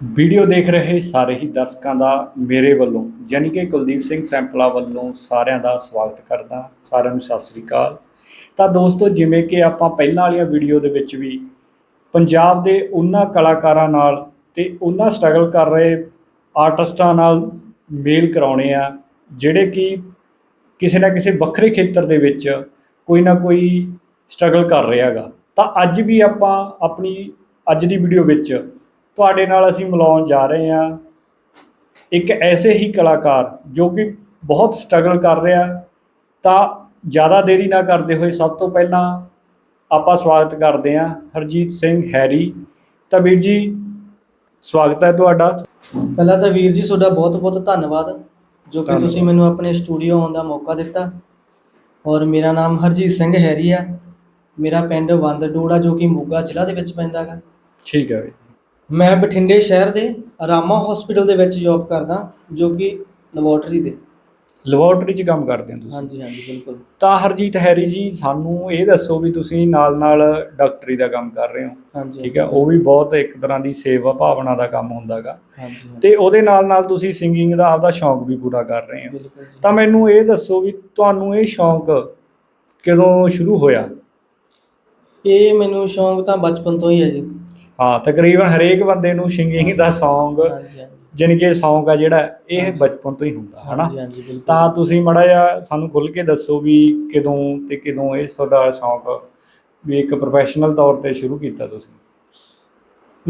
Video ਦੇਖ ਰਹੇ ਸਾਰੇ ਹੀ ਦਰਸ਼ਕਾਂ ਦਾ ਮੇਰੇ ਵੱਲੋਂ, ਯਾਨੀ ਕਿ ਕੁਲਦੀਪ ਸਿੰਘ ਸੈਂਪਲਾ ਵੱਲੋਂ ਸਾਰਿਆਂ ਦਾ ਸਵਾਗਤ ਕਰਦਾ, ਸਾਰਿਆਂ ਨੂੰ ਸਤਿ ਸ੍ਰੀ ਅਕਾਲ। ਤਾਂ ਦੋਸਤੋ, ਜਿਵੇਂ ਕਿ ਆਪਾਂ ਪਹਿਲਾਂ ਵਾਲੀਆਂ ਵੀਡੀਓ ਦੇ ਵਿੱਚ ਵੀ ਪੰਜਾਬ ਦੇ ਉਹਨਾਂ ਕਲਾਕਾਰਾਂ ਨਾਲ ਤੇ ਉਹਨਾਂ ਸਟਰਗਲ ਕਰ ਰਹੇ ਆਰਟਿਸਟਾਂ ਨਾਲ ਮੇਲ ਕਰਾਉਣੇ ਆ, ਜਿਹੜੇ ਕਿ ਕਿਸੇ ਨਾ ਕਿਸੇ ਵੱਖਰੇ ਖੇਤਰ ਦੇ ਵਿੱਚ ਕੋਈ ਨਾ ਕੋਈ ਸਟਰਗਲ ਕਰ ਰਿਹਾ ਹੈਗਾ। ਤਾਂ ਅੱਜ ਵੀ ਆਪਾਂ ਆਪਣੀ ਅੱਜ ਦੀ ਵੀਡੀਓ ਵਿੱਚ ਤੁਹਾਡੇ ਨਾਲ ਅਸੀਂ ਮਿਲਾਉਣ ਜਾ ਰਹੇ ਹਾਂ। ਇੱਕ ਐਸੇ ਹੀ ਕਲਾਕਾਰ ਜੋ ਕਿ ਬਹੁਤ ਸਟਰਗਲ ਕਰ ਰਿਹਾ ਤਾਂ ਜ਼ਿਆਦਾ ਦੇਰੀ ਨਾ ਕਰਦੇ ਹੋਏ ਸਭ ਤੋਂ ਪਹਿਲਾਂ ਆਪਾਂ ਸਵਾਗਤ ਕਰਦੇ ਹਾਂ ਹਰਜੀਤ ਸਿੰਘ ਹੈਰੀ। ਤਾਂ ਵੀਰ ਜੀ ਸਵਾਗਤ ਹੈ ਤੁਹਾਡਾ। ਪਹਿਲਾਂ ਤਾਂ ਵੀਰ ਜੀ ਤੁਹਾਡਾ ਬਹੁਤ-ਬਹੁਤ ਧੰਨਵਾਦ ਜੋ ਕਿ। ਤੁਸੀਂ ਮੈਨੂੰ ਆਪਣੇ ਸਟੂਡੀਓ ਆਉਣ ਦਾ ਮੌਕਾ ਦਿੱਤਾ। ਔਰ ਮੇਰਾ ਨਾਮ ਹਰਜੀਤ ਸਿੰਘ ਹੈਰੀ ਆ। ਮੇਰਾ ਪਿੰਡ ਵੰਦਡੋੜਾ ਜੋ ਕਿ ਮੋਗਾ ਜ਼ਿਲ੍ਹਾ ਦੇ ਵਿੱਚ ਪੈਂਦਾ ਗਾ। ਠੀਕ ਹੈ ਵੀਰ। ਮੈਂ ਬਠਿੰਡੇ ਸ਼ਹਿਰ ਦੇ ਰਾਮਾ ਹਸਪੀਟਲ ਦੇ ਵਿੱਚ ਜੌਬ ਕਰਦਾ ਜੋ ਕਿ ਲੈਬੋਰਟਰੀ ਦੇ। ਲੈਬੋਰਟਰੀ 'ਚ ਕੰਮ ਕਰਦੇ ਹੋ ਤੁਸੀਂ? ਹਾਂਜੀ ਹਾਂਜੀ ਬਿਲਕੁਲ। ਤਾਂ ਹਰਜੀਤ ਹੈਰੀ ਜੀ ਸਾਨੂੰ ਇਹ ਦੱਸੋ ਵੀ ਤੁਸੀਂ ਨਾਲ ਨਾਲ ਡਾਕਟਰੀ ਦਾ ਕੰਮ ਕਰ ਰਹੇ ਹੋ। ਹਾਂਜੀ ਠੀਕ ਹੈ ਉਹ ਵੀ ਬਹੁਤ ਇੱਕ ਤਰ੍ਹਾਂ ਦੀ ਸੇਵਾ ਭਾਵਨਾ ਦਾ ਕੰਮ ਹੁੰਦਾਗਾ ਹਾਂਜੀ ਤੇ ਉਹਦੇ ਨਾਲ ਨਾਲ ਤੁਸੀਂ ਸਿੰਗਿੰਗ ਦਾ ਆਪਦਾ ਸ਼ੌਂਕ ਵੀ ਪੂਰਾ ਕਰ ਰਹੇ ਹੋ। ਬਿਲਕੁਲ ਜੀ। ਤਾਂ ਮੈਨੂੰ ਇਹ ਦੱਸੋ ਵੀ ਤੁਹਾਨੂੰ ਇਹ ਸ਼ੌਂਕ ਕਦੋਂ ਸ਼ੁਰੂ ਹੋਇਆ? ਇਹ ਮੈਨੂੰ ਸ਼ੌਂਕ ਤਾਂ ਬਚਪਨ ਤੋਂ ਹੀ ਹੈ ਜੀ। ਹਾਂ ਤਕਰੀਬਨ ਹਰੇਕ ਬੰਦੇ ਨੂੰ ਸਿੰਗਿੰਗ ਦਾ ਸੌਂਗ ਜਾਣੀ ਕਿ ਸੌਂਗ ਆ ਜਿਹੜਾ ਇਹ। ਬਚਪਨ ਤੋਂ ਹੀ ਹੁੰਦਾ ਹਨਾ? ਤਾਂ ਤੁਸੀਂ ਮੜਾ ਜਿਹਾ ਸਾਨੂੰ ਖੁੱਲ ਕੇ ਦੱਸੋ ਵੀ ਕਦੋਂ ਤੇ ਕਦੋਂ ਇਹ ਤੁਹਾਡਾ ਸ਼ੌਂਕ ਵੀ ਇੱਕ ਪ੍ਰੋਫੈਸ਼ਨਲ ਤੌਰ ਤੇ ਸ਼ੁਰੂ ਕੀਤਾ ਤੁਸੀਂ?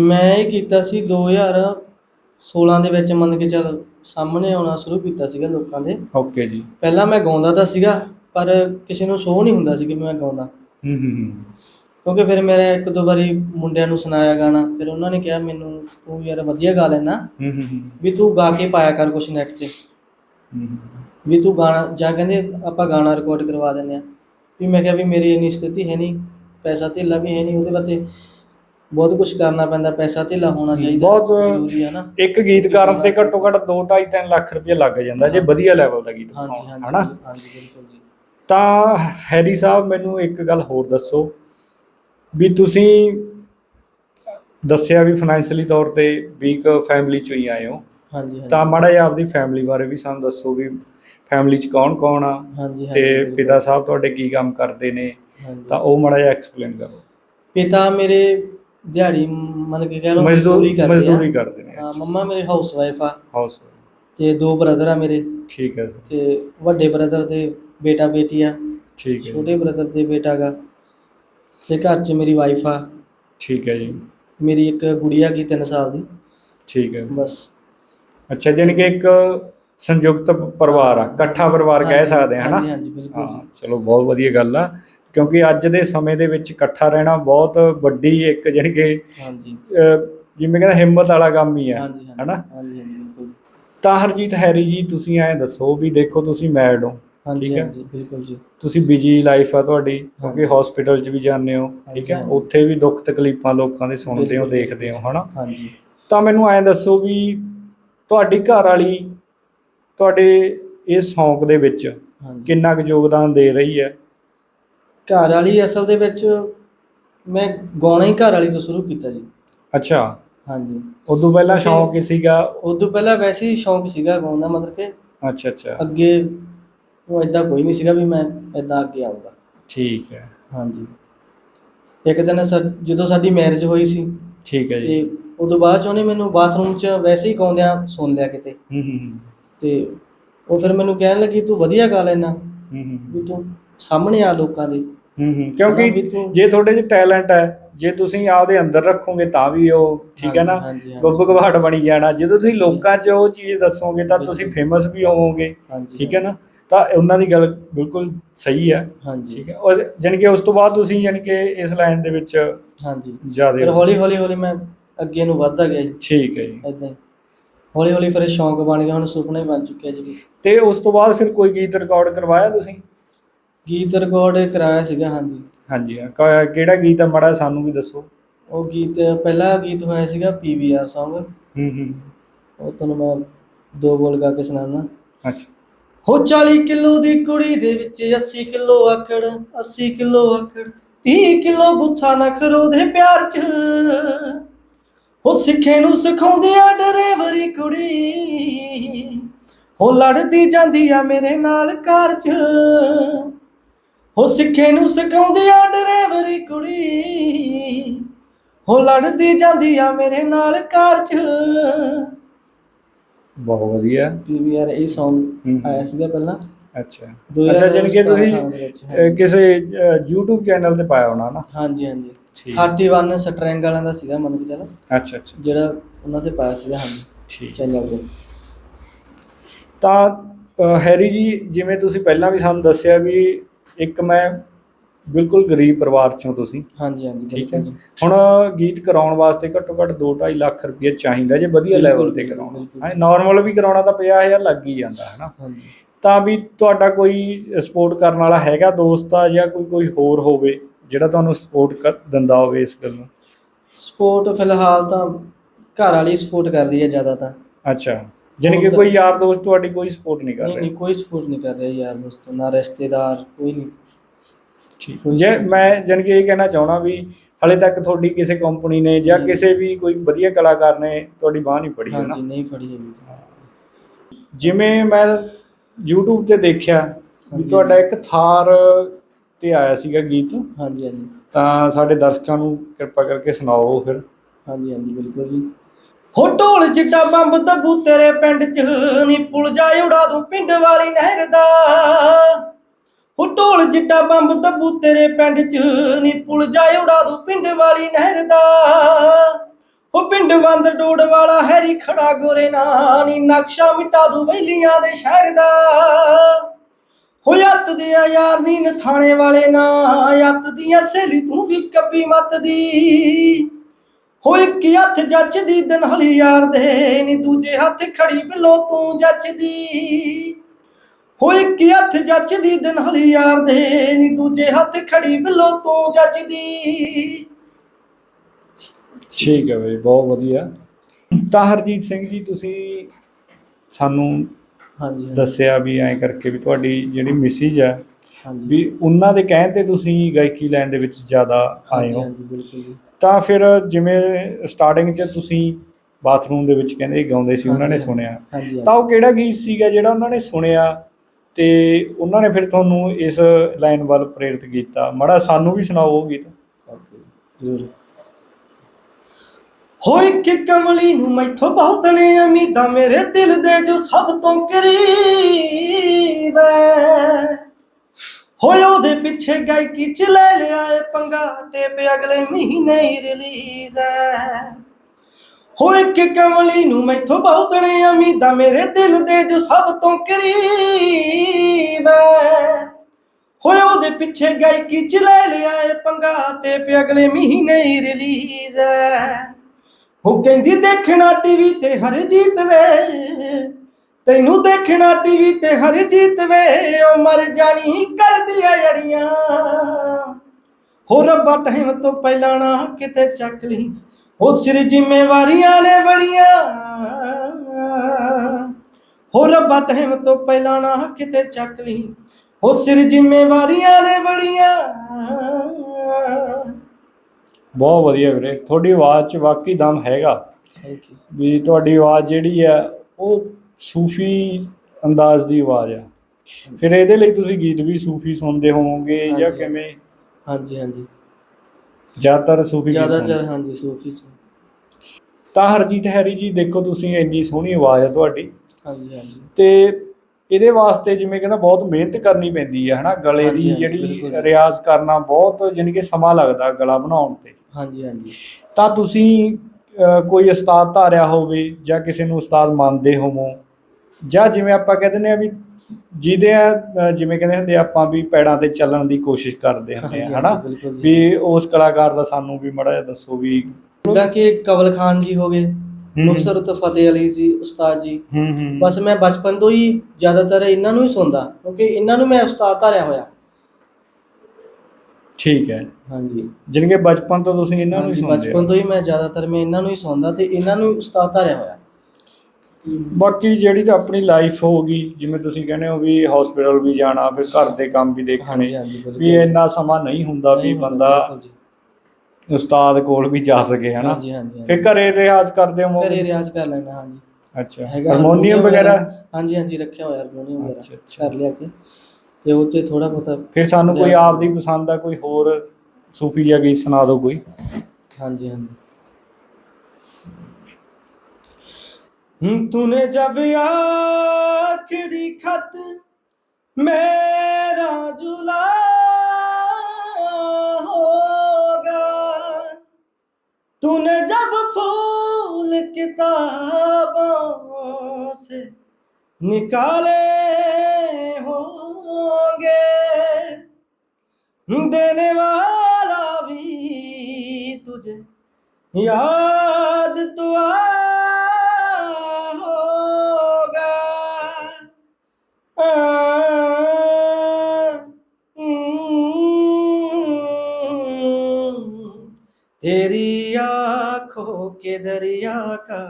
ਮੈਂ ਇਹ ਕੀਤਾ ਸੀ 2016 ਦੇ ਵਿੱਚ ਮੰਨ ਕੇ ਚੱਲ ਸਾਹਮਣੇ ਆਉਣਾ ਸ਼ੁਰੂ ਕੀਤਾ ਸੀਗਾ ਲੋਕਾਂ ਦੇ। ਓਕੇ ਜੀ। ਪਹਿਲਾਂ ਮੈਂ ਗਾਉਂਦਾ ਤਾਂ ਸੀਗਾ ਪਰ ਕਿਸੇ ਨੂੰ ਸ਼ੋਅ ਨਹੀਂ ਹੁੰਦਾ ਸੀ ਕਿ ਮੈਂ ਗਾਉਂਦਾ। ਹੂੰ ਹੂੰ। ਕਿਉਂਕਿ ਫਿਰ ਮੈਂ ਇੱਕ ਦੋ ਵਾਰੀ ਮੁੰਡਿਆਂ ਨੂੰ ਸੁਣਾਇਆ ਗਾਣਾ ਫਿਰ ਉਹਨਾਂ ਨੇ ਕਿਹਾ ਮੈਨੂੰ ਤੂੰ ਯਾਰ ਵਧੀਆ ਗਾ ਲੈਣਾ। ਹੂੰ ਹੂੰ ਵੀ ਤੂੰ ਗਾ ਕੇ ਪਾਇਆ ਕਰ ਕੁਛ ਨੈਟ ਤੇ। ਵੀ ਤੂੰ ਗਾਣਾ ਜਾਂ ਕਹਿੰਦੇ ਆਪਾਂ ਗਾਣਾ ਰਿਕਾਰਡ ਕਰਵਾ ਦਿੰਦੇ ਆ ਵੀ ਮੈਂ ਕਿਹਾ ਵੀ ਮੇਰੀ ਇੰਨੀ ਸਥਿਤੀ ਹੈ ਨਹੀਂ ਪੈਸਾ ਧੇਲਾ ਵੀ ਹੈ ਨਹੀਂ ਉਹਦੇ ਵਾਸਤੇ। ਬਹੁਤ ਕੁਝ ਕਰਨਾ ਪੈਂਦਾ ਪੈਸਾ ਧੇਲਾ ਹੋਣਾ ਚਾਹੀਦਾ ਬਹੁਤ- ਜ਼ਰੂਰੀ ਹੈ ਨਾ। ਇੱਕ ਗੀਤ ਕਰਨ ਤੇ ਘੱਟੋ ਘੱਟ 2 2.5 3 ਲੱਖ ਰੁਪਏ ਲੱਗ ਜਾਂਦਾ ਜੇ ਵਧੀਆ ਲੈਵਲ ਦਾ ਗੀਤ ਹਾਂਜੀ ਬਣਾਉਣਾ, ਹਾਂਜੀ ਹਾਂਜੀ ਬਿਲਕੁਲ ਜੀ। ਤਾਂ ਹੈਰੀ ਸਾਹਿਬ ਮੈਨੂੰ ਇੱਕ ਗੱਲ ਹੋਰ ਦੱਸੋ। ਵੀ ਤੁਸੀਂ ਦੱਸਿਆ ਵੀ ਫਾਈਨੈਂਸ਼ੀਅਲੀ ਤੌਰ ਤੇ ਵੀਕ ਫੈਮਿਲੀ ਚੋਂ ਹੀ ਆਏ ਹੋ। ਹਾਂਜੀ ਹਾਂਜੀ। ਤਾਂ ਮਾੜਾ ਜਿਹਾ ਆਪਦੀ ਫੈਮਿਲੀ ਬਾਰੇ ਵੀ ਸਾਨੂੰ ਦੱਸੋ ਵੀ ਫੈਮਿਲੀ ਚ ਕੌਣ ਕੌਣ ਆ ਹਾਂਜੀ ਤੇ ਪਿਤਾ ਸਾਹਿਬ ਤੁਹਾਡੇ ਕੀ ਕੰਮ ਕਰਦੇ ਨੇ? ਹਾਂਜੀ। ਤਾਂ ਉਹ ਮਾੜਾ ਜਿਹਾ ਐਕਸਪਲੇਨ ਕਰੋ। ਪਿਤਾ ਮੇਰੇ ਦਿਹਾੜੀ ਮੰਨ ਕੇ ਕਹਿ ਲਓ ਮਜ਼ਦੂਰੀ ਕਰਦੇ ਆ। ਮਜ਼ਦੂਰੀ ਕਰਦੇ ਨੇ ਹਾਂ, ਮੰਮਾ ਮੇਰੇ ਹਾਊਸ ਵਾਈਫ ਆ। ਹਾਊਸ ਤੇ ਦੋ ਬ੍ਰਦਰ ਆ ਮੇਰੇ। ਠੀਕ ਹੈ। ਤੇ ਵੱਡੇ ਬ੍ਰਦਰ ਦੇ ਬੇਟਾ ਬੇਟੀ ਆ। ਠੀਕ ਹੈ। ਛੋਟੇ ਬ੍ਰਦਰ ਦੇ ਬੇਟਾ ਗਾ। ਤੇ ਘਰ 'ਚ ਮੇਰੀ ਵਾਈਫ ਆ। ਠੀਕ ਹੈ ਜੀ। ਮੇਰੀ ਇੱਕ ਗੁੜੀਆ ਗੀ 3 ਸਾਲ ਦੀ। ਠੀਕ ਹੈ। ਬਸ। ਅੱਛਾ ਜਾਣੀ ਕਿ ਇੱਕ ਸੰਯੁਕਤ ਪਰਿਵਾਰ ਆ ਇਕੱਠਾ ਪਰਿਵਾਰ ਕਹਿ ਹਾਂਜੀ, ਸਕਦੇ ਹਾਂ ਹਨਾ? ਹਾਂਜੀ ਹਾਂਜੀ ਬਿਲਕੁਲ ਜੀ। ਹਾਂ ਚਲੋ ਬਹੁਤ ਵਧੀਆ ਗੱਲ ਆ। ਕਿਉਂਕਿ ਅੱਜ ਦੇ ਸਮੇਂ ਦੇ ਵਿੱਚ ਇਕੱਠਾ ਰਹਿਣਾ ਬਹੁਤ ਵੱਡੀ ਇੱਕ ਜਾਣੀ ਕਿ ਹਾਂਜੀ। ਅਹ, ਜਿਵੇਂ ਕਹਿੰਦਾ ਹਿੰਮਤ ਵਾਲਾ ਕੰਮ ਹੀ ਆ ਹਾਂਜੀ ਹਾਂਜੀ ਹਨਾ? ਹਾਂਜੀ ਹਾਂਜੀ ਬਿਲਕੁਲ। ਤਾਂ ਹਰਜੀਤ ਹੈਰੀ ਜੀ ਤੁਸੀਂ ਐਂ ਦੱਸੋ ਵੀ ਦੇਖੋ ਤੁਸੀਂ ਮੈਰਿਡ ਹੋ। ਹਾਂਜੀ। ਹਾਂਜੀ ਬਿਲਕੁਲ ਜੀ। ਤੁਸੀਂ ਬਿਜ਼ੀ ਲਾਈਫ ਆ ਤੁਹਾਡੀ ਕਿਉਂਕਿ। ਹਸਪੀਟਲ 'ਚ ਵੀ ਜਾਂਦੇ ਹੋ ਠੀਕ ਹੈ। ਉੱਥੇ ਵੀ ਦੁੱਖ ਤਕਲੀਫਾਂ ਲੋਕਾਂ ਦੇ ਸੁਣਦੇ ਹੋ। ਦੇਖਦੇ ਹੋ ਹਨਾ? ਹਾਂਜੀ। ਤਾਂ ਮੈਨੂੰ ਐਂ ਦੱਸੋ ਵੀ ਤੁਹਾਡੀ ਘਰ ਵਾਲੀ ਤੁਹਾਡੇ ਇਸ ਸ਼ੌਂਕ ਦੇ ਵਿੱਚ ਕਿੰਨਾ ਕੁ ਯੋਗਦਾਨ ਦੇ ਰਹੀ ਹੈ? ਘਰ ਵਾਲੀ ਅਸਲ ਦੇ ਵਿੱਚ ਮੈਂ ਗਾਉਣਾ ਹੀ ਘਰ ਵਾਲੀ ਤੋਂ ਸ਼ੁਰੂ ਕੀਤਾ ਜੀ। ਅੱਛਾ। ਹਾਂਜੀ। ਉਦੋਂ ਪਹਿਲਾਂ ਸ਼ੌਂਕ ਹੀ ਸੀਗਾ? ਉਦੋਂ ਪਹਿਲਾਂ ਵੈਸੇ ਹੀ ਸ਼ੌਂਕ ਸੀਗਾ ਗਾਉਣ ਦਾ ਮਤਲਬ ਕਿ ਅੱਛਾ ਅੱਛਾ। ਅੱਗੇ ਉਹ ਇਦਾਂ ਕੋਈ ਨਹੀਂ ਸੀਗਾ ਵੀ ਮੈਂ ਇਦਾਂ ਅੱਗੇ ਆਊਂਗਾ। ਠੀਕ ਹੈ। ਹਾਂਜੀ। ਇੱਕ ਦਿਨ ਸਾ- ਜਦੋਂ ਸਾਡੀ ਮੈਰਿਜ ਹੋਈ ਸੀ ਠੀਕ ਹੈ ਜੀ। ਤੇ ਉਦੋਂ ਬਾਅਦ ਚ ਉਹਨੇ ਮੈਨੂੰ ਬਾਥਰੂਮ 'ਚ ਵੈਸੇ ਹੀ ਗਾਉਂਦਿਆਂ ਸੁਣ ਲਿਆ ਕਿਤੇ। ਹੂੰ ਹੂੰ ਹੂੰ, ਤੇ ਉਹ ਫਿਰ ਮੈਨੂੰ ਕਹਿਣ ਲੱਗੀ ਤੂੰ ਵਧੀਆ ਗਾ ਲੈਣਾ ਹੂੰ ਹੂੰ ਵੀ ਤੂੰ ਸਾਹਮਣੇ ਆ ਲੋਕਾਂ ਦੇ। ਹੂੰ ਹੂੰ। ਕਿਉਂਕਿ ਵੀ ਤੂੰ- ਜੇ ਤੁਹਾਡੇ 'ਚ ਟੈਲੈਂਟ ਹੈ ਜੇ ਤੁਸੀਂ ਆਪਦੇ ਅੰਦਰ ਰੱਖੋਗੇ ਤਾਂ ਵੀ ਉਹ ਠੀਕ ਹੈ ਨਾ। ਹਾਂਜੀ, ਹਾਂਜੀ, ਗੁੱਬ ਗਵਾੜ ਬਣੀ ਜਾਣਾ। ਜਦੋਂ ਤੁਸੀਂ ਲੋਕਾਂ 'ਚ ਉਹ ਚੀਜ਼ ਦੱਸੋਗੇ ਤਾਂ ਤੁਸੀਂ ਫੇਮਸ ਵੀ ਹੋਵੋਗੇ। ਹਾਂਜੀ ਠੀਕ ਹੈ ਨਾ? ਤਾਂ ਉਹਨਾਂ ਦੀ ਗੱਲ ਬਿਲਕੁਲ ਸਹੀ ਹੈ ਹਾਂਜੀ। ਠੀਕ ਹੈ ਔਰ ਕਿ ਉਸ ਤੋਂ ਬਾਅਦ ਤੁਸੀਂ ਜਾਣੀ ਕਿ ਇਸ ਲਾਈਨ ਦੇ ਵਿੱਚ ਹਾਂਜੀ। ਫਿਰ ਜ਼ਿਆਦਾ ਹੌਲੀ ਹੌਲੀ ਹੌਲੀ ਮੈਂ ਅੱਗੇ ਨੂੰ ਵੱਧਦਾ ਗਿਆ ਜੀ। ਠੀਕ ਹੈ ਜੀ। ਇਦਾਂ ਹੌਲੀ ਹੌਲੀ ਫਿਰ ਸ਼ੌਂਕ ਬਣ ਗਿਆ ਹੁਣ ਸੁਪਨਾ ਹੀ ਬਣ ਚੁੱਕਿਆ ਜੀ। ਤੇ ਉਸ ਤੋਂ ਬਾਅਦ ਫਿਰ ਕੋਈ ਗੀਤ ਰਿਕਾਰਡ ਕਰਵਾਇਆ ਤੁਸੀਂ? ਗੀਤ ਰਿਕਾਰਡ ਕਰਾਇਆ ਸੀਗਾ ਹਾਂਜੀ। ਹਾਂਜੀ ਕਿਹੜਾ ਗੀਤ ਆ? ਮੜਾ ਸਾਨੂੰ ਵੀ ਦੱਸੋ। ਉਹ ਗੀਤ ਪਹਿਲਾ ਗੀਤ ਹੋਇਆ ਸੀਗਾ ਪੀਵੀਆਰ Song ਹੂੰ ਹੂੰ। ਉਹ ਤੁਹਾਨੂੰ ਮੈਂ ਦੋ ਬੋਲ ਗਾ ਕੇ ਸੁਣਾਉਣਾ ਅੱਛਾ। ਹੋ 40 ਕਿਲੋ ਦੀ ਕੁੜੀ ਦੇ ਵਿੱਚ 80 ਕਿਲੋ ਆਕੜ 80 ਕਿਲੋ ਆਕੜ 30 ਕਿਲੋ ਗੁੱਛਾ ਨਖਰੋ ਦੇ ਪਿਆਰ ਚ। ਉਹ ਸਿੱਖੇ ਨੂੰ ਸਿਖਾਉਂਦੀ ਆ ਡਰੇਵਰੀ ਕੁੜੀ ਉਹ ਲੜਦੀ ਜਾਂਦੀ ਆ ਮੇਰੇ ਨਾਲ ਕਾਰ 'ਚ। ਉਹ ਸਿੱਖੇ ਨੂੰ ਸਿਖਾਉਂਦੀ ਆ ਡਰੇਵਰੀ ਕੁੜੀ ਉਹ ਲੜਦੀ ਜਾਂਦੀ ਆ ਮੇਰੇ ਨਾਲ ਕਾਰ 'ਚ। ਬਹੁਤ ਵਧੀਆ। ਪੀਵੀਆਰ ਇਹ Song। ਆਇਆ ਸੀਗਾ ਪਹਿਲਾਂ। ਅੱਛਾ। 2017 ਅੱਛਾ ਜਾਣੀ ਕਿ ਤੁਸੀਂ ਅਹ, ਕਿਸੇ ਅਹ, YouTube ਚੈਨਲ ਤੇ ਪਾਇਆ ਹੋਣਾ ਨਾ? ਹਾਂਜੀ ਹਾਂਜੀ। ਠੀਕ। 31 ਸਟਰੈਂਗ ਵਾਲਿਆਂ ਦਾ ਸੀਗਾ ਮੰਨ ਕੇ ਚੱਲ ਅੱਛਾ ਅੱਛਾ ਜਿਹੜਾ ਉਹਨਾਂ ਤੇ ਪਾਇਆ ਸੀਗਾ ਹਾਂਜੀ। ਠੀਕ। ਚੈਨਲ ਤੇ। ਤਾਂ ਹੈਰੀ ਜੀ ਜਿਵੇਂ ਤੁਸੀਂ ਪਹਿਲਾਂ ਵੀ ਸਾਨੂੰ ਦੱਸਿਆ ਵੀ ਇੱਕ ਮੈਂ ਬਿਲਕੁਲ ਗਰੀਬ ਪਰਿਵਾਰ ਚੋਂ ਤੁਸੀਂ। ਹਾਂਜੀ ਹਾਂਜੀ ਠੀਕ ਹੈ। ਹੁਣ ਗੀਤ ਕਰਾਉਣ ਵਾਸਤੇ ਘੱਟੋ ਘੱਟ 2.5 ਲੱਖ ਰੁਪਏ ਚਾਹੀਦਾ ਜੇ ਵਧੀਆ ਲੈਵਲ ਤੇ ਕਰਾਉਣਾ। ਹਾਂ ਨਾਰਮਲ ਵੀ ਕਰਾਉਣਾ ਤਾਂ 50000 ਲੱਗ ਹੀ ਜਾਂਦਾ ਹੈ ਨਾ ਹਾਂਜੀ। ਤਾਂ ਵੀ ਤੁਹਾਡਾ ਕੋਈ ਸਪੋਰਟ ਕਰਨ ਵਾਲਾ ਹੈਗਾ ਦੋਸਤ ਆ ਜਾਂ ਕੋਈ ਕੋਈ ਹੋਰ ਹੋਵੇ ਜਿਹੜਾ ਤੁਹਾਨੂੰ ਸਪੋਰਟ ਦਿੰਦਾ ਹੋਵੇ ਇਸ ਗੱਲ ਨੂੰ? ਸਪੋਰਟ ਫਿਲਹਾਲ ਤਾਂ ਘਰ ਵਾਲੀ ਸਪੋਰਟ ਕਰਦੀ ਹੈ ਜ਼ਿਆਦਾ ਤਾਂ ਅੱਛਾ ਜਾਣੀ ਕਿ ਕੋਈ ਯਾਰ ਦੋਸਤ ਤੁਹਾਡੀ ਕੋਈ ਸਪੋਰਟ ਨਹੀਂ ਕਰ ਰਿਹਾ? ਨਹੀਂ ਕੋਈ ਸਪੋਰਟ ਨਹੀਂ ਕਰ ਰਿਹਾ ਯਾਰ ਦੋਸਤ ਨਾ ਰਿਸ਼ਤੇਦਾਰ ਕੋਈ ਨਹੀਂ। ਠੀਕ ਜੇ ਮੈਂ ਜਾਣੀ ਕਿ ਇਹ ਕਹਿਣਾ ਚਾਹਣਾ ਵੀ ਹਲੇ ਤੱਕ ਤੁਹਾਡੀ ਕਿਸੇ ਕੰਪਨੀ ਨੇ ਜਾਂ। ਕਿਸੇ ਵੀ ਕੋਈ ਵਧੀਆ ਕਲਾਕਾਰ ਨੇ ਤੁਹਾਡੀ ਬਾਹ ਨਹੀਂ ਫੜੀ ਹੈ ਨਾ? ਹਾਂਜੀ ਨਹੀਂ ਫੜੀ ਹੈਗੀ ਜੀ। ਜਿਵੇਂ ਮੈਂ YouTube ਤੇ ਦੇਖਿਆ ਵੀ ਹਾਂਜੀ। ਤੁਹਾਡਾ ਇੱਕ ਥਾਰ ਤੇ ਆਇਆ ਸੀਗਾ ਗੀਤ। ਹਾਂਜੀ ਹਾਂਜੀ। ਤਾਂ ਸਾਡੇ ਦਰਸ਼ਕਾਂ ਨੂੰ ਕਿਰਪਾ ਕਰਕੇ ਸੁਣਾਓ ਫਿਰ। ਹਾਂਜੀ ਹਾਂਜੀ ਬਿਲਕੁਲ ਜੀ। ਹੋ ਢੋਲ ਚਿੱਟਾ ਬੰਬ ਤਬੂ ਤੇਰੇ ਪਿੰਡ ਚ ਨੀ ਪੁਲ ਜਾ ਉਡਾ ਦੂੰ ਪਿੰਡ ਵਾਲੀ ਨਹਿਰ ਦਾ। ਹੋ ਢੋਲ ਚਿੱਟਾ ਬੰਬ ਦੱਬੂ ਤੇਰੇ ਪਿੰਡ ਚ, ਨੀ ਪੁਲ ਜਾ ਉਡਾ ਦੂੰ ਪਿੰਡ ਵਾਲੀ ਨਹਿਰ ਦਾ। ਹੋ ਪਿੰਡ ਵੰਦ ਡੋੜ ਵਾਲਾ ਹੈਰੀ ਖੜਾ ਗੋਰੇ ਨਾ ਨੀ ਨਕਸ਼ਾ ਮਿਟਾ ਦੂੰ ਵੈਲੀਆਂ ਦੇ ਸ਼ਹਿਰ ਦਾ। ਹੋ ਯੱਤ ਦੇ ਯਾਰ ਨੀ ਨਥਾਣੇ ਵਾਲੇ ਨਾ, ਯੱਤ ਦੀਆਂ ਸਹੇਲੀ ਤੂੰ ਵੀ ਕੱਪੀ ਮੱਤ ਦੀ। ਹੋ ਇੱਕ ਹੱਥ ਜੱਚਦੀ ਦਨਹਲੀ ਯਾਰ ਦੇ, ਨੀ ਦੂਜੇ ਹੱਥ ਖੜੀ ਬਿੱਲੋ ਤੂੰ ਜੱਚਦੀ ਹੋ ਇੱਕ ਹੱਥ ਜੱਚਦੀ ਦਨਹਲੀ ਯਾਰ ਦੇ ਨੀ ਦੂਜੇ ਹੱਥ ਖੜੀ ਬਿੱਲੋ ਤੂੰ ਜੱਚਦੀ। ਠੀਕ ਹੈ ਬਈ ਬਹੁਤ ਵਧੀਆ। ਤਾਂ ਹਰਜੀਤ ਸਿੰਘ ਜੀ ਤੁਸੀਂ ਸਾਨੂੰ ਹਾਂਜੀ ਦੱਸਿਆ ਵੀ ਐਂ ਕਰਕੇ ਵੀ ਤੁਹਾਡੀ ਜਿਹੜੀ ਮਿਸਿਜ ਹੈ ਵੀ ਉਹਨਾਂ ਦੇ ਕਹਿਣ ਤੇ ਤੁਸੀਂ ਗਾਇਕੀ ਲਾਈਨ ਦੇ ਵਿੱਚ ਜ਼ਿਆਦਾ ਆਏ ਹੋ। ਹਾਂਜੀ ਬਿਲਕੁਲ ਜੀ। ਤਾਂ ਫਿਰ ਜਿਵੇਂ ਸਟਾਰਟਿੰਗ 'ਚ ਤੁਸੀਂ ਬਾਥਰੂਮ ਦੇ ਵਿੱਚ ਕਹਿੰਦੇ ਗਾਉਂਦੇ ਸੀ ਉਹਨਾਂ ਨੇ ਸੁਣਿਆ। ਤਾਂ ਉਹ ਕਿਹੜਾ ਗੀਤ ਸੀਗਾ ਜਿਹੜਾ ਉਹਨਾਂ ਨੇ ਸੁਣਿਆ ਤੇ ਉਹਨਾਂ ਨੇ ਫਿਰ ਤੁਹਾਨੂੰ ਇਸ ਲਾਈਨ ਵੱਲ ਪ੍ਰੇਰਿਤ ਕੀਤਾ। ਮੜਾ ਸਾਨੂੰ ਵੀ ਸੁਣਾਓ ਉਹ ਗੀਤ। ਜ਼ਰੂਰ। ਹੋਏ ਕਿ ਕਮਲੀ ਨੂੰ ਮੈਥੋਂ ਬਹੁਤ ਨੇ ਉਮੀਦਾਂ, ਮੇਰੇ ਦਿਲ ਦੇ ਜੋ ਸਭ ਤੋਂ ਕਰੀਬ ਹੈ। ਹੋਏ ਉਹਦੇ ਪਿੱਛੇ ਗਾਇਕੀ ਚ ਲੈ ਲਿਆ ਏ ਪੰਗਾ ਟੇਪ ਅਗਲੇ ਮਹੀਨੇ ਹੀ ਰਿਲੀਜ਼ ਹੈ। ਹੋਏ ਕਿ ਕਮਲੀ ਨੂੰ ਮੈਥੋਂ ਬਹੁਤ ਨੇ ਉਮੀਦਾਂ ਮੇਰੇ ਦਿਲ ਦੇ ਜੋ ਸਭ ਤੋਂ ਕਰੀਬ ਹੈ। ਹੋਏ ਉਹਦੇ ਪਿੱਛੇ ਗਾਇਕੀ ਚ ਲੈ ਲਿਆ ਏ ਪੰਗਾ ਟੇਪ ਅਗਲੇ ਮਹੀਨੇ ਹੀ ਰਿਲੀਜ਼ ਹੈ। ਉਹ ਕਹਿੰਦੀ ਦੇਖਣਾ ਟੀਵੀ ਤੇ ਹਰਜੀਤ ਵੇ। ਤੈਨੂੰ ਦੇਖਣਾ ਟੀਵੀ ਤੇ ਹਰਜੀਤ ਵੇ। ਉਹ ਮਰ ਜਾਣੀ ਕਰਦੀ ਆ ਜੜੀਆਂ ਹੋ ਰੱਬਾ ਟਾਈਮ ਤੋਂ ਪਹਿਲਾਂ ਨਾ ਕਿਤੇ ਚੱਕ ਲਈ। ਉਹ ਸਿਰ ਜ਼ਿੰਮੇਵਾਰੀਆਂ ਨੇ ਬੜੀਆਂ ਹੋ ਰੱਬਾ ਟਾਈਮ ਤੋਂ ਪਹਿਲਾਂ ਨਾ ਕਿਤੇ ਚੱਕ ਲਈ। ਉਹ ਸਿਰ ਜ਼ਿੰਮੇਵਾਰੀਆਂ ਨੇ ਬੜੀਆਂ ਬਹੁਤ ਵਧੀਆ ਵੀਰੇ। ਤੁਹਾਡੀ ਆਵਾਜ਼ 'ਚ ਵਾਕਈ ਦਮ ਹੈਗਾ। ਵੀ ਤੁਹਾਡੀ ਆਵਾਜ਼ ਜਿਹੜੀ ਆ ਉਹ ਸੂਫੀ ਅੰਦਾਜ਼ ਦੀ ਆਵਾਜ਼ ਆ। ਫਿਰ ਇਹਦੇ ਲਈ ਤੁਸੀਂ ਗੀਤ ਵੀ ਸੂਫੀ ਸੁਣਦੇ ਹੋਵੋਗੇ ਜਾਂ। ਕਿਵੇਂ? ਹਾਂਜੀ ਹਾਂਜੀ। ਜ਼ਿਆਦਾਤਰ ਸੂਫੀ ਗੀਤ ਜ਼ਿਆਦਾਤਰ ਸੁਣਦੇ? ਹਾਂਜੀ ਸੂਫੀ ਚ। ਤਾਂ ਹਰਜੀਤ ਹੈਰੀ ਜੀ ਦੇਖੋ ਤੁਸੀਂ ਇੰਨੀ ਸੋਹਣੀ ਆਵਾਜ਼ ਆ ਤੁਹਾਡੀ। ਹਾਂਜੀ ਹਾਂਜੀ। ਤੇ ਇਹਦੇ ਵਾਸਤੇ ਜਿਵੇਂ ਕਹਿੰਦਾ ਬਹੁਤ ਮਿਹਨਤ ਕਰਨੀ ਪੈਂਦੀ ਹੈ ਹਨਾ? ਗਲੇ ਹਾਂਜੀ, ਦੀ ਹਾਂਜੀ, ਜਿਹੜੀ ਬਿਲਕੁਲ। ਰਿਆਜ਼ ਕਰਨਾ ਬਹੁਤ ਜਾਣੀ ਕਿ ਸਮਾਂ ਲੱਗਦਾ ਗਲਾ ਬਣਾਉਣ ਤੇ। ਹਾਂਜੀ ਹਾਂਜੀ। ਤਾਂ ਤੁਸੀਂ ਅਹ, ਕੋਈ ਉਸਤਾਦ ਧਾਰਿਆ ਹੋਵੇ ਜਾਂ ਕਿਸੇ ਨੂੰ ਉਸਤਾਦ ਮੰਨਦੇ ਹੋਵੋ ਜਾਂ ਜਿਵੇਂ ਆਪਾਂ ਕਹਿੰਦੇ ਨੇ ਆ ਵੀ ਜਿਹਦੇ ਜਿਵੇਂ ਕਹਿੰਦੇ ਹੁੰਦੇ ਆਪਾਂ ਵੀ ਪੈੜਾਂ ਤੇ ਚੱਲਣ ਦੀ ਕੋਸ਼ਿਸ਼ ਕਰਦੇ ਹੁੰਦੇ ਆ ਹਨਾ? ਵੀ ਉਸ ਕਲਾਕਾਰ ਦਾ ਸਾਨੂੰ ਵੀ ਮੜਾ ਦੱਸੋ ਵੀ ਜਿੱਦਾਂ ਕਿ ਕਵਲ ਖਾਨ ਜੀ ਹੋ ਗਏ ਹੂੰ। ਨੁਸਰਤ ਫਤਿਹ ਅਲੀ ਜੀ ਉਸਤਾਦ ਜੀ। ਬਸ ਮੈਂ ਬਚਪਨ ਤੋਂ ਹੀ ਜ਼ਿਆਦਾਤਰ ਇਹਨਾਂ ਨੂੰ ਹੀ ਸੁਣਦਾ ਕਿਉਂਕਿ ਇਹਨਾਂ ਨੂੰ ਮੈਂ ਉਸਤਾਦ ਧਾਰਿਆ ਹੋਇਆ। ਠੀਕ ਹੈ। ਹਾਂਜੀ। ਜਾਣੀ ਕਿ ਬਚਪਨ ਤੋਂ ਤੁਸੀਂ ਇਹਨਾਂ ਨੂੰ ਹੀ ਸੁਣਦੇ ਬਚਪਨ ਤੋਂ ਹੀ ਮੈਂ ਜ਼ਿਆਦਾਤਰ ਮੈਂ ਇਹਨਾਂ ਨੂੰ ਹੀ ਸੁਣਦਾ ਤੇ ਇਹਨਾਂ ਨੂੰ ਉਸਤਾਦ ਧਾਰਿਆ ਹੋਇਆ। ਬਾਕੀ ਜਿਹੜੀ ਤਾਂ ਆਪਣੀ ਲਾਈਫ ਹੋਗੀ ਜਿਵੇਂ ਤੁਸੀਂ ਕਹਿੰਦੇ ਹੋ ਵੀ ਹਸਪੀਟਲ ਵੀ ਜਾਣਾ ਫਿਰ ਘਰ ਦੇ ਕੰਮ ਵੀ ਦੇਖਣੇ ਵੀ ਇੰਨਾ ਸਮਾਂ ਨਹੀਂ ਹੁੰਦਾ ਵੀ ਬੰਦਾ। ਉਸਤਾਦ ਕੋਲ ਵੀ ਜਾ ਸਕੇ ਹਨਾ? ਹਾਂਜੀ ਹਾਂਜੀ ਫਿਰ ਘਰੇ ਰਿਆਜ਼ ਕਰਦੇ ਹੋ ਘਰੇ ਰਿਆਜ਼ ਕਰ ਲੈਣਾ ਹਾਂਜੀ। ਅੱਛਾ। ਹੈਗਾ ਹਾਰਮੋਨੀਅਮ ਵਗੈਰਾ? ਹਾਂਜੀ ਹਾਂਜੀ ਰੱਖਿਆ ਹੋਇਆ ਹਾਰਮੋਨੀਅਮ ਵਗੈਰਾ। ਕਰ ਲਿਆ ਕੇ। ਤੇ ਉਹ ਤੇ ਥੋੜਾ ਬਹੁਤਾ ਫਿਰ ਸਾਨੂੰ ਕੋਈ ਆਪ ਦੀ ਪਸੰਦ ਦਾ ਕੋਈ ਹੋਰ ਸੂਫੀ ਜਿਹਾ ਗੀਤ ਸੁਣਾ ਦਿਓ ਕੋਈ? ਹਾਂਜੀ ਹਾਂਜੀ। तूने जब आखिरी खत मेरा जुला होगा तूने जब फूल किताबों से निकाले होंगे देने वाला भी तुझे याद तो होगा के दरिया का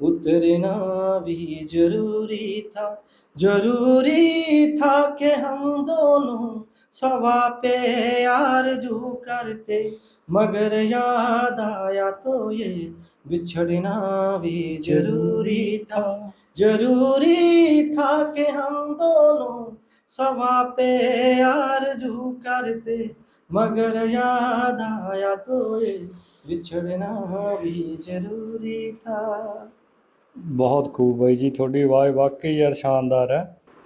उतरना भी जरूरी था जरूरी था कि हम दोनों सवा पे आरजू करते मगर याद आया तो ये बिछड़ना भी जरूरी था जरूरी था कि हम दोनों सवा पे आरजू करते मगर याद आया तो ये बिछड़ना भी जरूरी था ਬਹੁਤ ਖੂਬ ਬਾਈ ਜੀ ਤੁਹਾਡੀ ਆਵਾਜ਼ ਵਾਕਈ ਯਾਰ ਸ਼ਾਨਦਾਰ ਹੈ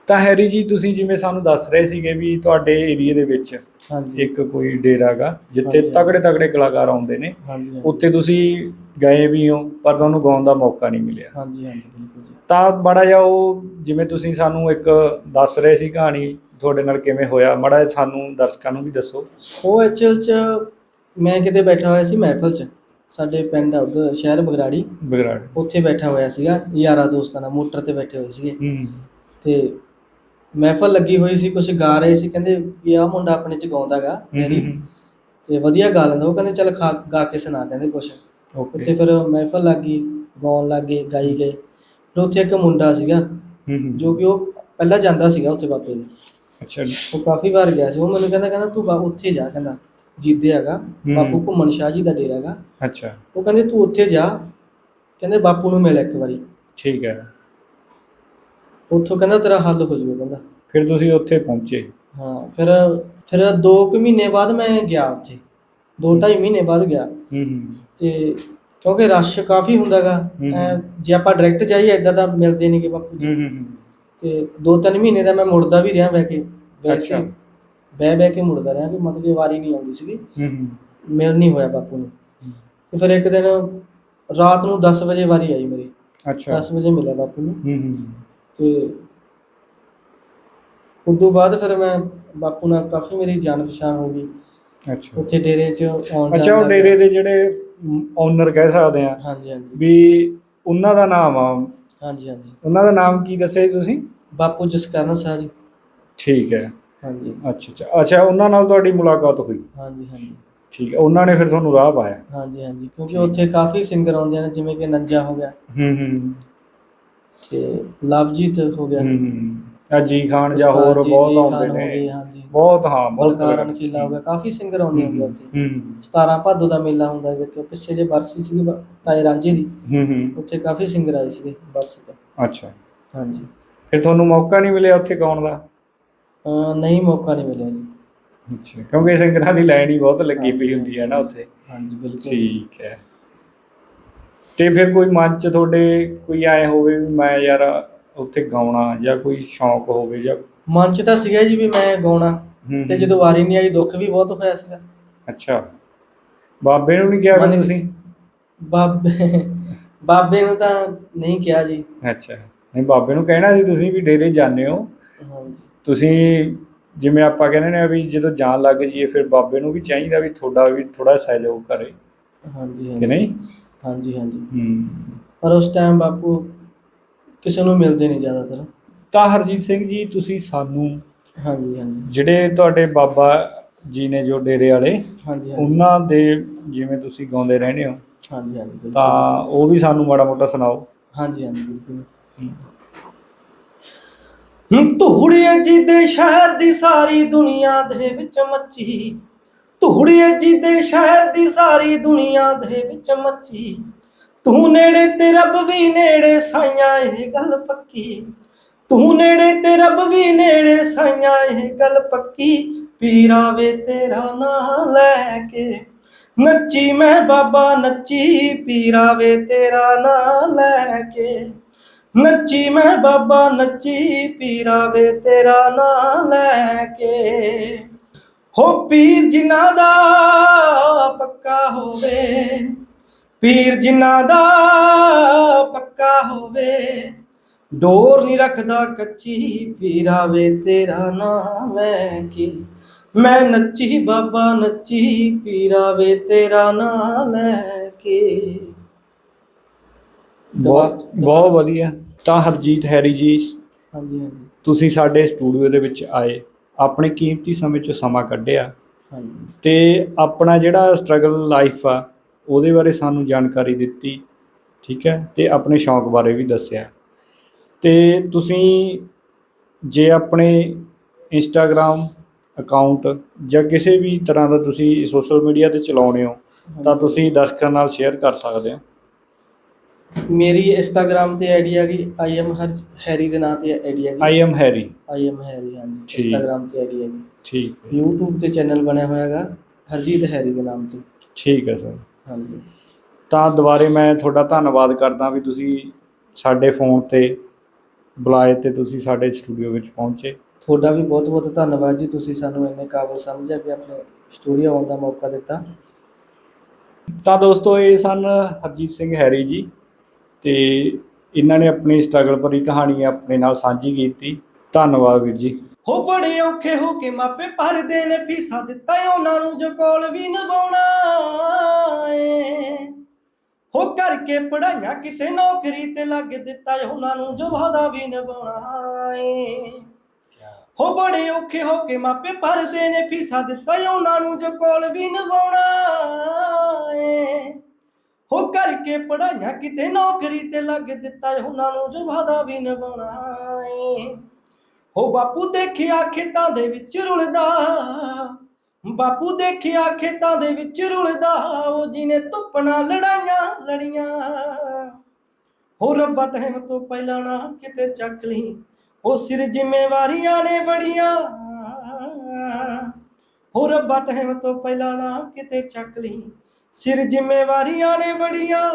ਤਾਂ ਹੈਰੀ ਜੀ ਤੁਸੀਂ ਜਿਵੇਂ ਸਾਨੂੰ ਦੱਸ ਰਹੇ ਸੀਗੇ ਵੀ ਤੁਹਾਡੇ ਏਰੀਆ ਦੇ ਵਿੱਚ ਹਾਂਜੀ ਇੱਕ ਕੋਈ ਡੇਰਾ ਗਾ ਜਿੱਥੇ ਹਾਂਜੀ। ਤਗੜੇ ਤਗੜੇ ਕਲਾਕਾਰ ਆਉਂਦੇ ਨੇ ਹਾਂਜੀ ਉੱਥੇ ਤੁਸੀਂ ਗਏ ਵੀ ਹੋ ਪਰ ਤੁਹਾਨੂੰ ਗਾਉਣ ਦਾ ਮੌਕਾ ਨਹੀਂ ਮਿਲਿਆ ਹਾਂਜੀ ਹਾਂਜੀ ਬਿਲਕੁਲ ਜੀ ਤਾਂ ਬੜਾ ਜਿਹਾ ਉਹ ਜਿਵੇਂ ਤੁਸੀਂ ਸਾਨੂੰ ਇੱਕ ਦੱਸ ਰਹੇ ਸੀ ਕਹਾਣੀ ਤੁਹਾਡੇ ਨਾਲ ਕਿਵੇਂ ਹੋਇਆ? ਮੜਾ ਸਾਨੂੰ ਦਰਸ਼ਕਾਂ ਨੂੰ ਵੀ ਦੱਸੋ। ਉਹ ਐਕਚੁਅਲ ਚ ਮੈਂ ਕਿਤੇ ਬੈਠਾ ਹੋਇਆ ਸੀ ਮਹਿਫਲ ਚ। ਸਾਡੇ ਪਿੰਡ ਆ ਉਧਰ ਸ਼ਹਿਰ ਬਗਰਾੜੀ। ਬਿਗਰਾੜ। ਉੱਥੇ ਬੈਠਾ ਹੋਇਆ ਸੀਗਾ ਯਾਰਾ ਦੋਸਤਾਂ ਨਾਲ ਮੋਟਰ ਤੇ ਬੈਠੇ ਹੋਏ ਸੀਗੇ। ਹੂੰ। ਤੇ ਮਹਿਫਲ ਲੱਗੀ ਹੋਈ ਸੀ ਕੁਝ ਗਾ ਰਹੇ ਸੀ ਕਹਿੰਦੇ ਵੀ ਆਹ ਮੁੰਡਾ ਆਪਣੇ ਚ ਗਾਉਂਦਾਗਾ ਮੇਰੀ। ਤੇ ਵਧੀਆ ਗਾ ਲੈਂਦਾ ਉਹ ਕਹਿੰਦੇ ਚੱਲ ਖਾ ਗਾ ਕੇ ਸੁਣਾ ਕਹਿੰਦੇ ਕੁਝ ਉੱਥੇ ਫਿਰ ਮਹਿਫਲ ਲੱਗ ਗਾਉਣ ਲੱਗ ਗਾਈ ਗਏ। ਫਿਰ ਉੱਥੇ ਇੱਕ ਮੁੰਡਾ ਸੀਗਾ ਜੋ ਕਿ ਉਹ ਪਹਿਲਾਂ ਜਾਂਦਾ ਸੀਗਾ ਉੱਥੇ ਬਾਬੇ ਦੇ। ਅੱਛਾ। ਉਹ ਕਾਫੀ ਵਾਰ ਗਿਆ ਸੀ। ਉਹ ਮੈਨੂੰ ਕਹਿੰਦਾ ਕਹਿੰਦਾ ਤੂੰ ਬਾ ਉੱਥੇ ਜਾ ਕਹਿੰਦਾ ਜੀਦੇ ਹੈਗਾ ਬਾਪੂ ਘੁੰਮਣ ਸ਼ਾਹ ਜੀ ਦਾ ਡੇਰਾ ਹੈਗਾ। ਅੱਛਾ। ਉਹ ਕਹਿੰਦੇ ਤੂੰ ਉੱਥੇ ਜਾ ਕਹਿੰਦੇ ਬਾਪੂ ਨੂੰ ਮਿਲ ਇੱਕ ਵਾਰੀ। ਠੀਕ ਹੈ। ਉੱਥੋਂ ਕਹਿੰਦਾ ਤੇਰਾ ਹੱਲ ਹੋ ਜਾਊਗਾ ਕਹਿੰਦਾ। ਫਿਰ ਤੁਸੀਂ ਉੱਥੇ ਪਹੁੰਚੇ। ਹਾਂ ਫਿਰ ਫਿਰ 2 ਕੁ ਮਹੀਨੇ ਬਾਅਦ ਮੈਂ ਗਿਆ ਉੱਥੇ। 2.5 ਮਹੀਨੇ ਬਾਅਦ ਗਿਆ। ਹੂੰ ਹੂੰ। ਤੇ ਕਿਉਂਕਿ ਰਸ਼ ਕਾਫੀ ਹੁੰਦਾਗਾ। ਜੇ ਆਪਾਂ ਡਾਇਰੈਕਟ ਜਾਈਏ ਇਦਾਂ ਤਾਂ ਮਿਲਦੇ ਨਹੀਂਗੇ ਬਾਪੂ ਜੀ। ਹੂੰ ਹੂੰ ਹੂੰ। ਤੇ 2-3 ਮਹੀਨੇ ਦਾ ਮੈਂ ਮੁੜਦਾ ਵੀ ਰਿਹਾ ਬਹਿ ਕੇ ਵੈਸੇ ਅੱਛਾ। ਬਹਿ ਬਹਿ ਕੇ ਮੁੜਦਾ ਰਿਹਾ ਕਿ ਮਤਲਬ ਕਿ ਵਾਰੀ ਨਹੀਂ ਆਉਂਦੀ ਸੀਗੀ। ਹੂੰ ਹੂੰ। ਮਿਲ ਨਹੀਂ ਹੋਇਆ ਬਾਪੂ ਨੂੰ। ਤੇ ਫਿਰ ਇੱਕ ਦਿਨ ਰਾਤ ਨੂੰ 10 ਵਜੇ ਵਾਰੀ ਆਈ ਮੇਰੀ। ਅੱਛਾ। 10 ਵਜੇ ਮਿਲਿਆ ਬਾਪੂ ਨੂੰ। ਹੂੰ ਹੂੰ। ਤੇ ਉਦੋਂ ਬਾਅਦ ਫਿਰ ਮੈਂ ਬਾਪੂ ਨਾਲ ਕਾਫੀ ਮੇਰੀ ਜਾਣ ਪਛਾਣ ਹੋ ਗਈ। ਅੱਛਾ। ਉੱਥੇ ਡੇਰੇ 'ਚ ਆਉਣ ਅੱਛਾ ਜਾਣ ਉਹ ਡੇਰੇ ਦੇ ਜਿਹੜੇ ਓਨਰ ਕਹਿ ਸਕਦੇ ਆ ਹਾਂਜੀ ਹਾਂਜੀ। ਵੀ ਉਹਨਾਂ ਦਾ ਨਾਮ ਆ ਹਾਂਜੀ ਹਾਂਜੀ। ਉਹਨਾਂ ਦਾ ਨਾਮ ਕੀ ਦੱਸਿਆ ਜੀ ਤੁਸੀਂ? ਬਾਪੂ ਜਸਕਰਨ ਸਾਹ ਜੀ। ਠੀਕ ਹੈ। ਹਾਂਜੀ। ਅੱਛਾ ਅੱਛਾ। ਅੱਛਾ ਉਹਨਾਂ ਨਾਲ ਤੁਹਾਡੀ ਮੁਲਾਕਾਤ ਹੋਈ? ਹਾਂਜੀ ਹਾਂਜੀ। ਠੀਕ ਹੈ ਉਹਨਾਂ ਨੇ ਫਿਰ ਤੁਹਾਨੂੰ ਰਾਹ ਪਾਇਆ? ਹਾਂਜੀ ਹਾਂਜੀ। ਕਿਉਂਕਿ ਉੱਥੇ ਕਾਫੀ ਸਿੰਗਰ ਆਉਂਦੇ ਨੇ ਜਿਵੇਂ ਕਿ ਨੰਜਾ ਹੋ ਗਿਆ। ਹੂੰ ਹੂੰ। ਤੇ ਲਵਜੀਤ ਹੋ ਗਿਆ। ਹੂੰ ਹੂੰ। ਜੀ ਖਾਨ ਜਾਂ ਹੋਰ ਬਹੁਤ ਆਉਂਦੇ ਨੇ। ਹਾਂਜੀ ਬਹੁਤ ਹਾਂ ਬਹੁਤ ਬਲਕਾਰ। ਅਨਖੀਲਾ ਹੋ ਗਿਆ ਕਾਫੀ ਸਿੰਗਰ ਆਉਂਦੇ ਹੁੰਦੇ ਉੱਥੇ। ਹੂੰ 17 ਭਾਦੋ ਦਾ ਮੇਲਾ ਹੁੰਦਾ ਵੇਖਿਓ ਪਿੱਛੇ ਜੇ ਬਰਸੀ ਬ- ਤਾਏ ਰਾਂਝੇ ਦੀ ਹੂੰ ਹੂੰ। ਉੱਥੇ ਕਾਫੀ ਸਿੰਗਰ ਆਏ ਸੀਗੇ ਬਰਸੀ ਤੇ। ਅੱਛਾ। ਹਾਂਜੀ ਫਿਰ ਤੁਹਾਨੂੰ ਮੌਕਾ ਨਹੀਂ ਮਿਲਿਆ ਉੱਥੇ ਗਾਉਣ ਦਾ? ਨਹੀਂ ਮੌਕਾ ਨਹੀਂ ਮਿਲਿਆ ਜੀ। ਅੱਛਾ ਕਿਉਂਕਿ ਸਿੰਗਰਾਂ ਦੀ ਲਾਈਨ ਹੀ ਬਹੁਤ ਲੱਗੀ ਪਈ ਹੁੰਦੀ ਹੈ ਨਾ ਉੱਥੇ। ਹਾਂਜੀ ਬਿਲਕੁਲ। ਠੀਕ ਹੈ। ਤੇ ਫਿਰ ਕੋਈ ਮਨ ਚ ਤੁਹਾਡੇ ਕੋਈ ਆਏ ਹੋਵੇ ਵੀ ਮੈਂ ਯਾਰ ਉੱਥੇ ਗਾਉਣਾ ਜਾਂ ਕੋਈ ਸ਼ੌਂਕ ਹੋਵੇ ਜਾਂ ਮਨ ਚ ਤਾਂ ਸੀਗਾ ਜੀ ਵੀ ਮੈਂ ਗਾਉਣਾ ਹੂੰ, ਤੇ ਹੂੰ। ਜਦੋਂ ਵਾਰੀ ਨਹੀਂ ਆਈ ਦੁੱਖ ਵੀ ਬਹੁਤ ਹੋਇਆ ਸੀਗਾ। ਅੱਛਾ। ਬਾਬੇ ਨੂੰ ਨਹੀਂ ਕਿਹਾ ਮਨ- ਤੁਸੀਂ? ਬਾਬੇ ਬਾਬੇ ਨੂੰ ਤਾਂ ਨਹੀਂ ਕਿਹਾ ਜੀ। ਅੱਛਾ। ਨਹੀਂ ਬਾਬੇ ਨੂੰ ਕਹਿਣਾ ਸੀ ਤੁਸੀਂ ਵੀ ਡੇਰੇ ਜਾਂਦੇ ਹੋ। ਹਾਂਜੀ। ਤੁਸੀਂ ਜਿਵੇਂ ਆਪਾਂ ਕਹਿੰਦੇ ਨੇ ਵੀ ਜਦੋਂ ਜਾਣ ਲੱਗ ਜਾਈਏ ਫਿਰ ਬਾਬੇ ਨੂੰ ਵੀ ਚਾਹੀਦਾ ਵੀ ਤੁਹਾਡਾ ਵੀ ਥੋੜਾ ਸਹਿਯੋਗ ਕਰੇ। ਹਾਂਜੀ ਕਿ ਹਾਂਜੀ ਨਹੀਂ? ਹਾਂਜੀ ਹਾਂਜੀ। ਹੂੰ। ਪਰ ਉਸ ਟਾਈਮ ਬਾਪੂ ਕਿਸੇ ਨੂੰ ਮਿਲਦੇ ਨਹੀਂ ਜ਼ਿਆਦਾਤਰ। ਤਾਂ ਹਰਜੀਤ ਸਿੰਘ ਜੀ ਤੁਸੀਂ ਸਾਨੂੰ ਹਾਂਜੀ ਹਾਂਜੀ। ਜਿਹੜੇ ਤੁਹਾਡੇ ਬਾਬਾ ਜੀ ਨੇ ਜੋ ਡੇਰੇ ਵਾਲੇ ਹਾਂਜੀ ਹਾਂਜੀ। ਉਹਨਾਂ ਦੇ ਜਿਵੇਂ ਤੁਸੀਂ ਗਾਉਂਦੇ ਰਹਿੰਦੇ ਹੋ ਹਾਂਜੀ ਹਾਂਜੀ ਬਿਲਕੁਲ। ਤਾਂ ਉਹ ਵੀ ਸਾਨੂੰ ਮਾੜਾ ਮੋਟਾ ਸੁਣਾਓ। ਹਾਂਜੀ ਹਾਂਜੀ ਬਿਲਕੁਲ। ਹੂੰ। ਧੂੜੀਏ ਜੀ ਦੇ ਸ਼ਹਿਰ ਦੀ ਸਾਰੀ ਦੁਨੀਆ ਦੇ ਵਿੱਚ ਮੱਚੀ। ਧੂੜੀਏ ਜੀ ਦੇ ਸ਼ਹਿਰ ਦੀ ਸਾਰੀ ਦੁਨੀਆ ਦੇ ਵਿੱਚ ਮੱਚੀ। ਤੂੰ ਨੇੜੇ ਤੇ ਰੱਬ ਵੀ ਨੇੜੇ ਸਾਈਆਂ, ਇਹ ਗੱਲ ਪੱਕੀ। ਤੂੰ ਨੇੜੇ ਤੇ ਰੱਬ ਵੀ ਨੇੜੇ ਸਾਈਆਂ, ਇਹ ਗੱਲ ਪੱਕੀ। ਪੀਰਾ ਵੇ ਤੇਰਾ ਨਾਂ ਲੈ ਕੇ। ਨੱਚੀ ਮੈਂ ਬਾਬਾ, ਨੱਚੀ ਪੀਰਾ ਵੇ ਤੇਰਾ ਨਾਂ ਲੈ ਕੇ। ਨੱਚੀ ਮੈਂ ਬਾਬਾ, ਨੱਚੀ ਪੀਰਾ ਵੇ ਤੇਰਾ ਨਾਂ ਲੈ ਕੇ। ਹੋ ਪੀਰ, ਜਿਨ੍ਹਾਂ ਦਾ ਪੱਕਾ ਹੋਵੇ। ਪੀਰ ਜਿਨ੍ਹਾਂ ਦਾ ਪੱਕਾ ਹੋਵੇ ਡੋਰ ਨਹੀਂ ਰੱਖਦਾ ਕੱਚੀ ਪੀਰਾ ਵੇ ਤੇਰਾ ਨਾਂ ਲੈ ਕੇ। ਮੈਂ ਨੱਚੀ ਬਾਬਾ ਨੱਚੀ ਪੀਰਾ ਵੇ ਤੇਰਾ ਨਾਂ ਲੈ ਕੇ। ਬਹੁਤ ਬਹੁਤ ਵਧੀਆ। ਤਾਂ ਹਰਜੀਤ ਹੈਰੀ ਜੀ ਹਾਂਜੀ ਹਾਂਜੀ। ਤੁਸੀਂ ਸਾਡੇ ਸਟੂਡੀਓ ਦੇ ਵਿੱਚ ਆਏ। ਆਪਣੇ ਕੀਮਤੀ ਸਮੇਂ 'ਚੋਂ ਸਮਾਂ ਕੱਢਿਆ। ਹਾਂਜੀ। ਤੇ ਆਪਣਾ ਜਿਹੜਾ ਸਟਰਗਲ ਲਾਈਫ ਆ ਉਹਦੇ ਬਾਰੇ ਸਾਨੂੰ ਜਾਣਕਾਰੀ ਦਿੱਤੀ ਠੀਕ ਹੈ ਤੇ ਆਪਣੇ ਸ਼ੌਂਕ ਬਾਰੇ ਵੀ ਦੱਸਿਆ। ਤੇ ਤੁਸੀਂ ਜੇ ਆਪਣੇ ਇੰਸਟਾਗ੍ਰam ਅਕਾਊਂਟ ਜਾਂ ਕਿਸੇ ਵੀ ਤਰ੍ਹਾਂ ਦਾ ਤੁਸੀਂ ਸੋਸ਼ਲ ਮੀਡੀਆ ਤੇ ਚਲਾਉਣੇ ਹੋ ਤਾਂ ਤੁਸੀਂ ਦਰਸ਼ਕਾਂ ਨਾਲ ਸ਼ੇਅਰ ਕਰ ਸਕਦੇ ਹੋ। ਮੇਰੀ ਇੰਸਟਾਗ੍ਰam ਤੇ ਆਈਡੀ ਆ ਗਈ ਆਈ ਐਮ ਹੈਰੀ ਦੇ ਨਾਂ ਤੇ ਆਈਡੀ ਆ ਗਈ। I am Harry. I am Harry ਹਾਂਜੀ ਠੀਕ। ਇੰਸਟਾਗ੍ਰam ਤੇ ਆਈਡੀ ਆ ਗਈ। ਠੀਕ ਹੈ। YouTube ਤੇ ਚੈਨਲ ਬਣਿਆ ਹੋਇਆ ਹੈਗਾ ਹਰਜੀਤ ਹੈਰੀ ਦੇ ਨਾਮ ਤੇ। ਠੀਕ ਹੈ ਸਰ। ਹਾਂਜੀ। ਤਾਂ ਦੁਬਾਰੇ ਮੈਂ ਤੁਹਾਡਾ ਧੰਨਵਾਦ ਕਰਦਾ ਵੀ ਤੁਸੀਂ ਸਾਡੇ ਫੋਨ ਤੇ ਬੁਲਾਏ ਤੇ ਤੁਸੀਂ ਸਾਡੇ ਸਟੂਡੀਓ ਵਿੱਚ ਪਹੁੰਚੇ। ਤੁਹਾਡਾ ਵੀ ਬਹੁਤ ਬਹੁਤ ਧੰਨਵਾਦ ਜੀ ਤੁਸੀਂ ਸਾਨੂੰ ਇੰਨੇ ਕਾਬਲ ਸਮਝਿਆ ਕਿ ਆਪਣੇ ਸਟੂਡੀਓ ਆਉਣ ਦਾ ਮੌਕਾ ਦਿੱਤਾ। ਤਾਂ ਦੋਸਤੋ ਇਹ ਸਨ ਹਰਜੀਤ ਸਿੰਘ ਹੈਰੀ ਜੀ ਤੇ ਇਹਨਾਂ ਨੇ ਆਪਣੀ ਸਟਰਗਲ ਭਰੀ ਕਹਾਣੀ ਆਪਣੇ ਨਾਲ ਸਾਂਝੀ ਕੀਤੀ। ਧੰਨਵਾਦ ਵੀਰ ਜੀ। ਹੋ ਬੜੇ ਔਖੇ ਹੋ ਕੇ ਮਾਪੇ ਭਰਦੇ ਨੇ ਫੀਸਾਂ ਦਿੱਤਾ ਉਹਨਾਂ ਨੂੰ ਜੋ ਕੋਲ ਵੀ ਨਿਭਾਉਣਾ ਏ। ਹੋ ਕਰਕੇ ਪੜਾਈਆਂ ਕਿਤੇ ਨੌਕਰੀ ਤੇ ਲੱਗ ਦਿੱਤਾ ਉਹਨਾਂ ਨੂੰ ਜੋ ਵਾਦਾ ਵੀ ਨਿਭਾਉਣਾ ਏ। ਹੋ ਬੜੇ ਔਖੇ ਹੋ ਕੇ ਮਾਪੇ ਭਰਦੇ ਨੇ ਫੀਸਾਂ ਦਿੱਤਾ ਉਹਨਾਂ ਨੂੰ ਜੋ ਕੋਲ ਵੀ ਨਿਭਾਉਣਾ ਏ। ਹੋ ਕਰਕੇ ਪੜਾਈਆਂ ਕਿਤੇ ਨੌਕਰੀ ਤੇ ਲੱਗ ਦਿੱਤਾ ਉਹਨਾਂ ਨੂੰ ਜੋ ਵਾਦਾ ਵੀ ਨਿਭਾਉਣਾ ਏ। ਹੋ ਬਾਪੂ ਦੇਖਿਆ ਖੇਤਾਂ ਦੇ ਵਿੱਚ ਰੁਲਦਾ। ਬਾਪੂ ਦੇਖਿਆ ਖੇਤਾਂ ਦੇ ਵਿੱਚ ਰੁਲਦਾ। ਉਹ ਜਿਹਨੇ ਧੁੱਪ ਲੜਾਈਆਂ ਲੜੀਆਂ। ਹੋ ਰੱਬਾ ਟਾਈਮ ਤੋਂ ਪਹਿਲਾਂ ਨਾ ਕਿਤੇ ਚੱਕ ਲਈ। ਉਹ ਸਿਰ ਜ਼ਿੰਮੇਵਾਰੀਆਂ ਨੇ ਬੜੀਆਂ ਹੋ ਰੱਬਾ ਟਾਈਮ ਤੋਂ ਪਹਿਲਾਂ ਨਾ ਕਿਤੇ ਚੱਕ ਲਈ। ਸਿਰ ਜ਼ਿੰਮੇਵਾਰੀਆਂ ਨੇ ਬੜੀਆਂ